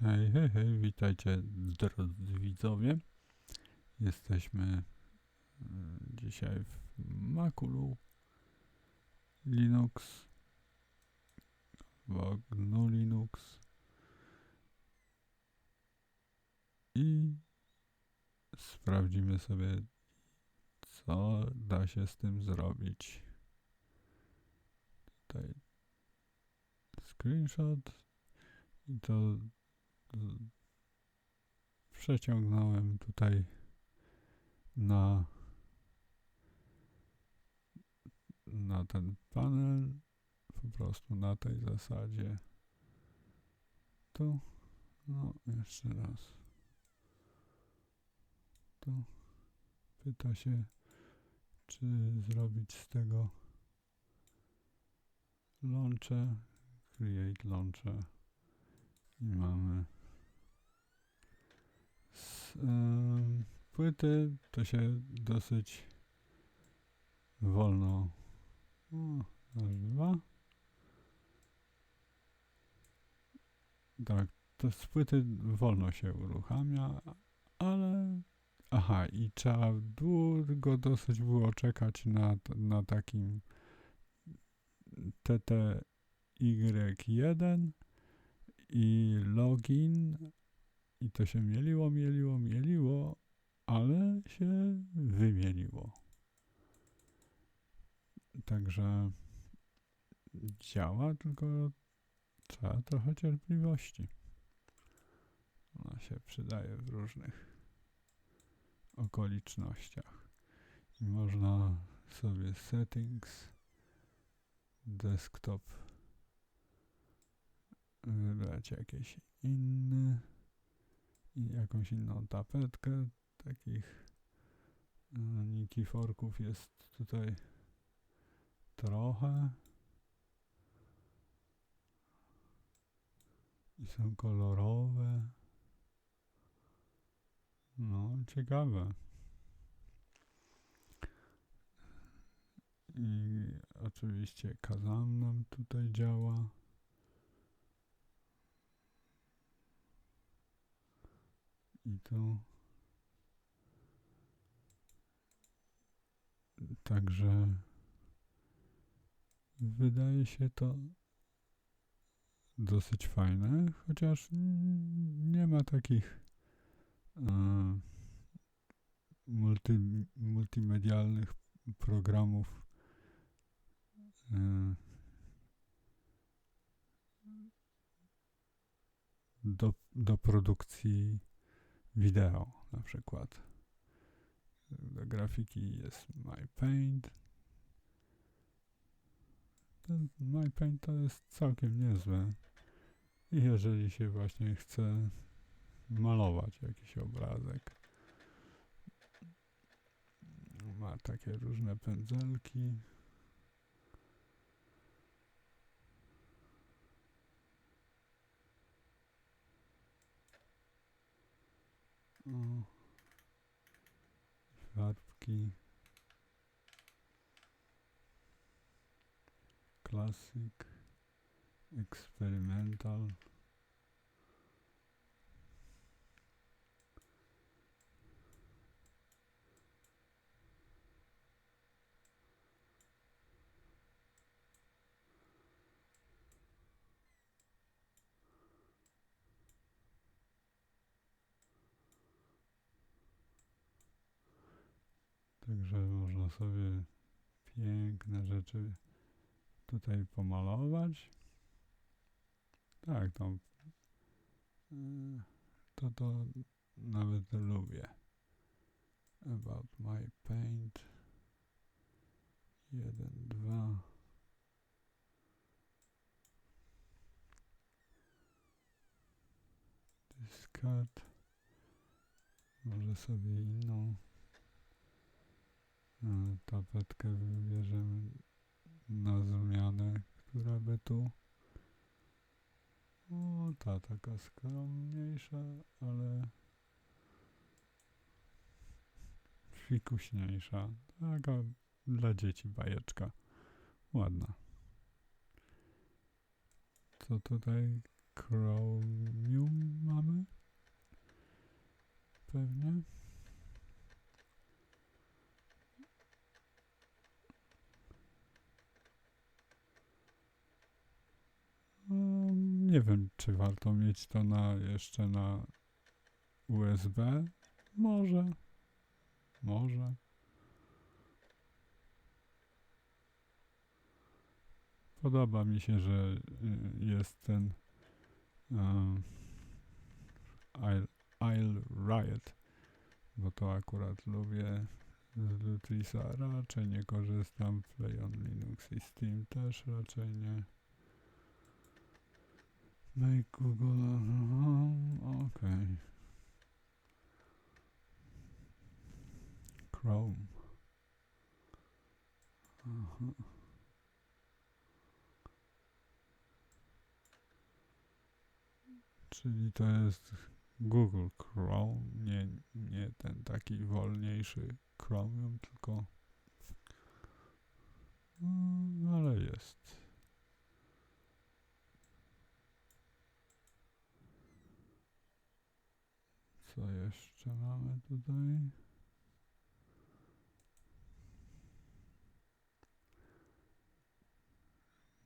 Hej, hej, hej, witajcie drodzy widzowie. Jesteśmy mm, dzisiaj w Makulu Linux, w GNU Linux i sprawdzimy sobie, co da się z tym zrobić. Tutaj screenshot i to przeciągnąłem tutaj na na ten panel po prostu na tej zasadzie. Tu no jeszcze raz. Tu pyta się czy zrobić z tego launcher create launcher. I mamy płyty to się dosyć wolno o, nazywa. Tak, to z płyty wolno się uruchamia, ale aha, i trzeba długo dosyć było czekać na, na takim TTY1 i login i to się mieliło, mieliło, mieliło, ale się wymieniło. Także działa, tylko trzeba trochę cierpliwości. Ona się przydaje w różnych okolicznościach. I można sobie settings desktop wybrać jakieś inny i jakąś inną tapetkę. Takich e, nikiforków jest tutaj trochę. I są kolorowe. No, ciekawe. I oczywiście Kazam nam tutaj działa. I tu. Także wydaje się to dosyć fajne, chociaż nie ma takich e, multi, multimedialnych programów e, do, do produkcji wideo na przykład. Do grafiki jest MyPaint. Ten MyPaint to jest całkiem niezłe. I jeżeli się właśnie chce malować jakiś obrazek. Ma takie różne pędzelki. o žábky, classic, experimental. Także można sobie piękne rzeczy tutaj pomalować. Tak, to, y, to, to nawet lubię. About my paint. Jeden, dwa. Discard. Może sobie inną tapetkę wybierzemy na zmianę, która by tu o, ta taka skromniejsza, ale fikuśniejsza. Taka dla dzieci bajeczka. Ładna. Co tutaj Chromium mamy. Pewnie. Nie wiem, czy warto mieć to na jeszcze na USB. Może. Może. Podoba mi się, że y, jest ten um, I'll Riot, bo to akurat lubię z Lutrisa. Raczej nie korzystam. Play on Linux i Steam też raczej nie. Make Google. Okej. Chrome. Aha. Czyli to jest Google Chrome, nie, nie ten taki wolniejszy Chromium, tylko mm, ale jest. Co jeszcze mamy tutaj?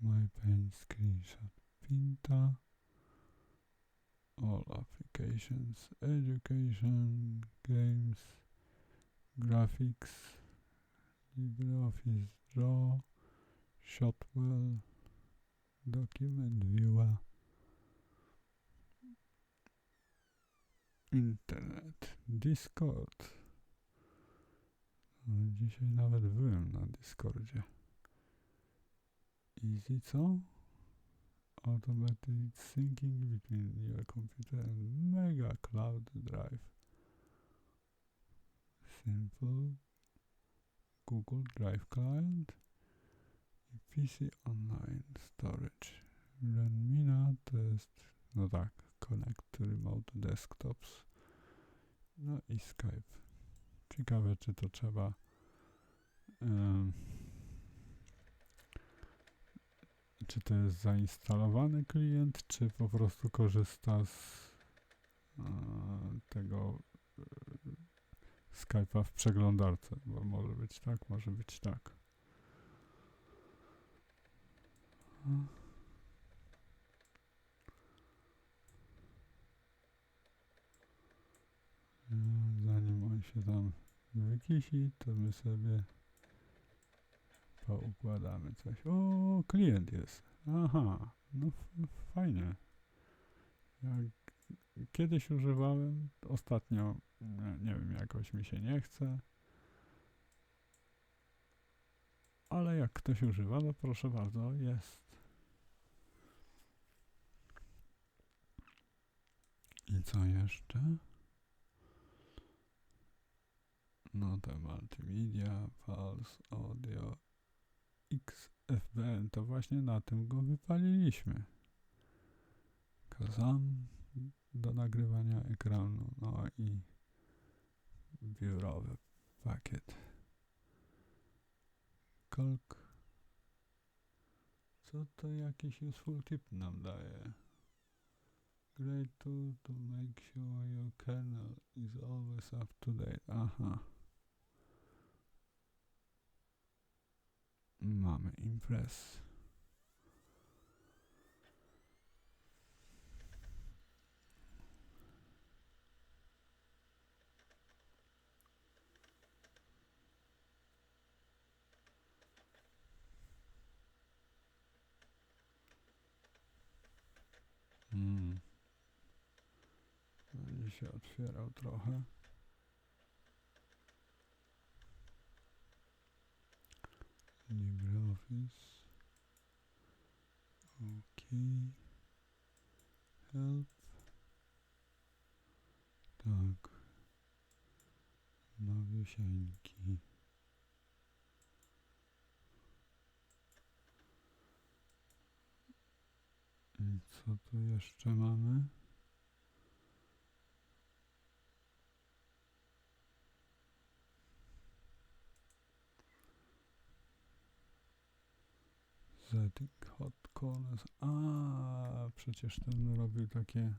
My pen screenshot Pinta. All applications, education, games, graphics, LibreOffice Draw, Shotwell, document viewer, internet, Discord. No, Dzisiaj nawet byłem na Discordzie. Easy co? automatic syncing between your computer and Mega Cloud Drive. Simple Google Drive Client i PC Online Storage. Renmina to jest, no tak, Connect Remote Desktops. No i Skype. Ciekawe, czy to trzeba em, czy to jest zainstalowany klient, czy po prostu korzysta z e, tego e, Skype'a w przeglądarce, bo może być tak, może być tak. E, Zanim on się tam wykisi, to my sobie poukładamy coś. O, klient jest. Aha, no fajnie. Jak kiedyś używałem, ostatnio nie, nie wiem, jakoś mi się nie chce. Ale jak ktoś używa, to proszę bardzo, jest. I co jeszcze? No te multimedia, Pulse, Audio, XFBN, to właśnie na tym go wypaliliśmy. Kazam do nagrywania ekranu, no i biurowy pakiet. Kolk. Co to jakiś useful tip nam daje? Great tool to make sure your kernel is always up to date. Aha. Mamy imprez. Mm. Będzie się otwierał trochę. LibreOffice. OK. Help. Tak. Nowiusieńki. I co tu jeszcze mamy? Hot Koles. A, przecież ten robił takie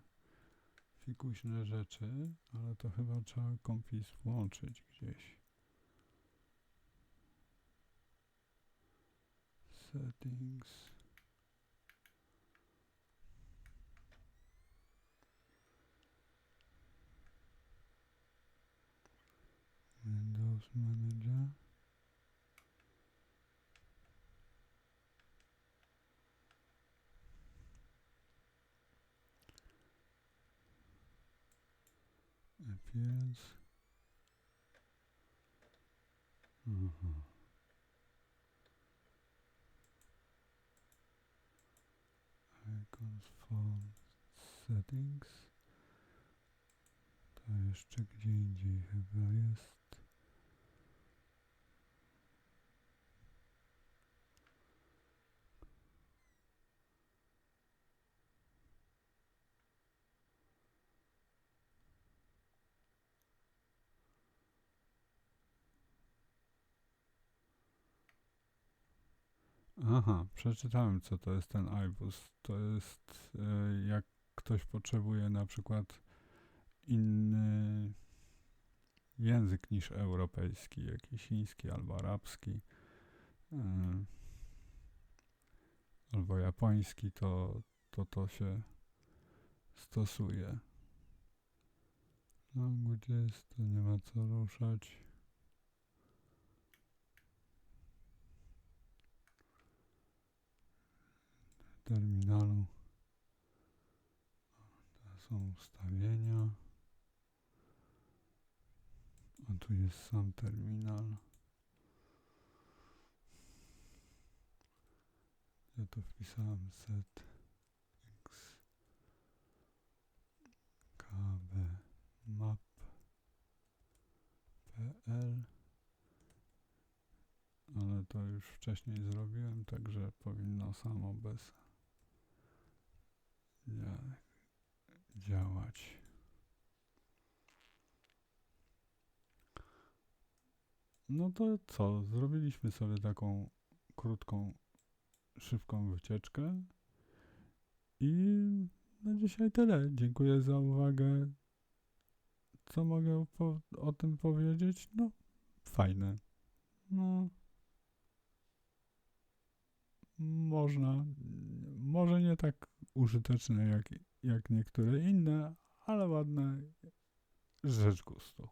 fikuśne rzeczy, ale to chyba trzeba kompis włączyć gdzieś. Settings. Windows Manager. Appearance. Aha. Icons phone settings. To jeszcze gdzie indziej chyba jest. Aha, przeczytałem co to jest ten iBus. To jest e, jak ktoś potrzebuje na przykład inny język niż europejski, jakiś chiński albo arabski, e, albo japoński, to, to to się stosuje. Languages, to nie ma co ruszać. Terminalu. To są ustawienia. A tu jest sam terminal. Ja to wpisałem set x kb map pl ale to już wcześniej zrobiłem, także powinno samo bez działać. No to co? Zrobiliśmy sobie taką krótką, szybką wycieczkę. I na dzisiaj tyle. Dziękuję za uwagę. Co mogę o tym powiedzieć? No, fajne. No, można, może nie tak użyteczne jak, jak niektóre inne, ale ładne. Rzecz gustu.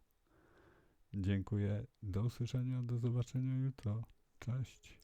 Dziękuję. Do usłyszenia, do zobaczenia jutro. Cześć.